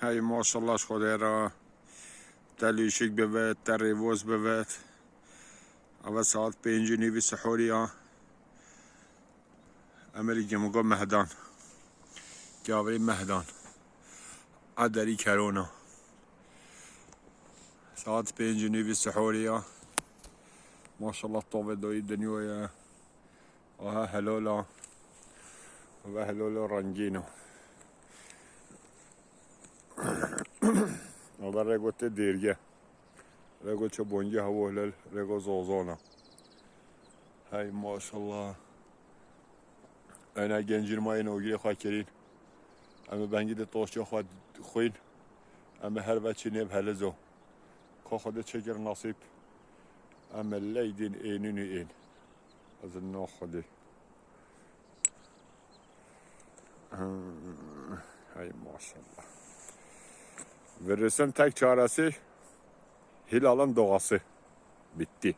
Hey maşallah خدا تلیشک بوید تریوز بوید اول ساعت پنج نیوی سحوری ها امری گمگا مهدان گاوی مهدان عدری کرونا ساعت پنج نیوی سحوری ها ماشالله طوبه دوی دنیوی و ها هلولا و هلولا رنگینو Ова регот е дирге. Регот ќе бонѓе хавоглел, регот за озона. Хай, машаллах. Ena gencirmayın o gire hakerin. Ama ben gide dostça xoyin. Ama her veçi neb helezo. Kokoda çeker nasip. Ama leydin enini en. Azın no xodi. Hay maşallah. Verirsen tek çaresi hilalın doğası. Bitti.